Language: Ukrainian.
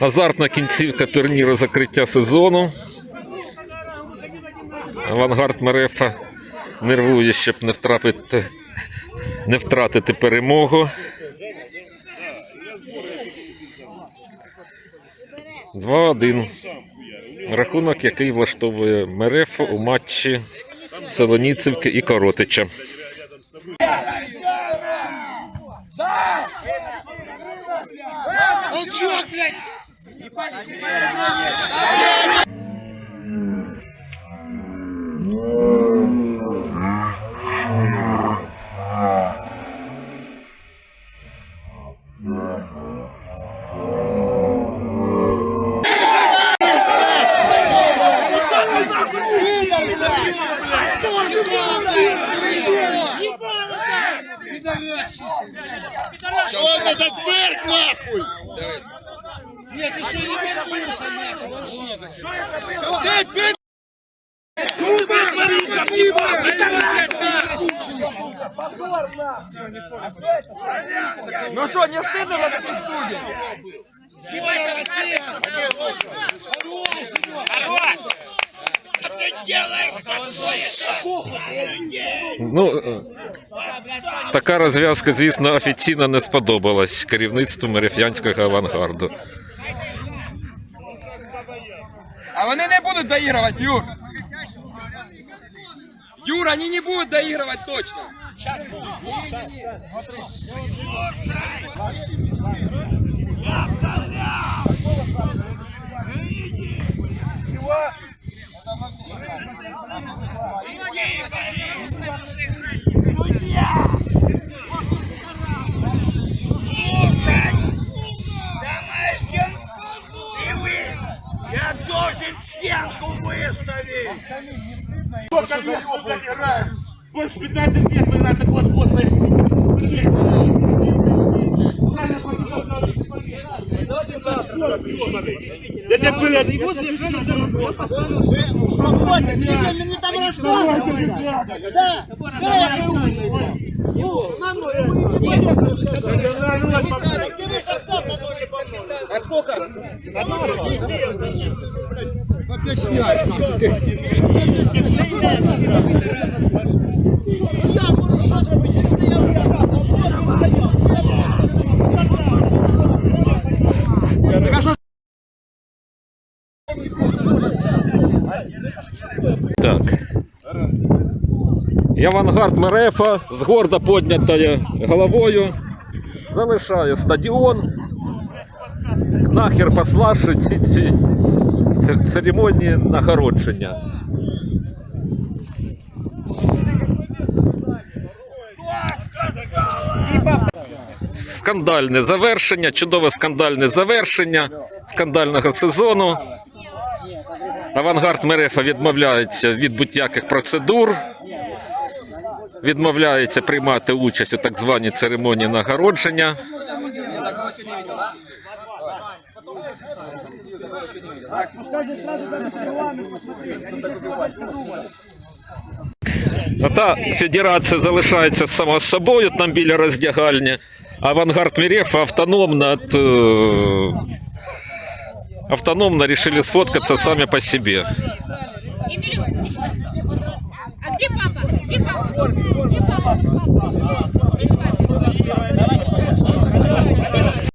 Азартна кінцівка турніру закриття сезону. Авангард Мерефа нервує, щоб не втрапити, не втратити перемогу. Два-один. Рахунок, який влаштовує Мерефу у матчі Солоніцівки і Коротича. Блядь! Что это за цирк, нахуй? Нет, что, не вернулся, нахуй, вообще. Ты пи***! Ну що, не стидно на таких суддів? Ну, е, така розв'язка, звісно, офіційно не сподобалась керівництву мереф'янського авангарду. А вони не будуть доігрувати, Юр. Юра, вони не будуть доігрувати точно. Я Лесенку выстави! Сколько мне играем? Больше 15 лет мы на такой вот Это были от него совершенно Успокойтесь, видите, мне там рассказывали. Да, да, я говорю. На ноги, вы идите, А сколько? Ты. Так. І авангард Мерефа з гордо піднятою головою залишає стадіон. Нахер пославши ці, ці церемонії нагородження. Скандальне завершення, чудове скандальне завершення скандального сезону. Авангард Мерефа відмовляється від будь-яких процедур, відмовляється приймати участь у так званій церемонії нагородження. А та федерація залишається сама з собою там біля роздягальні. Авангард Мерефа автономно от, е, автономно решили сфоткаться сами по себе. Эмилюш, иди сюда. А где папа? Где папа? Где папа? Где папа?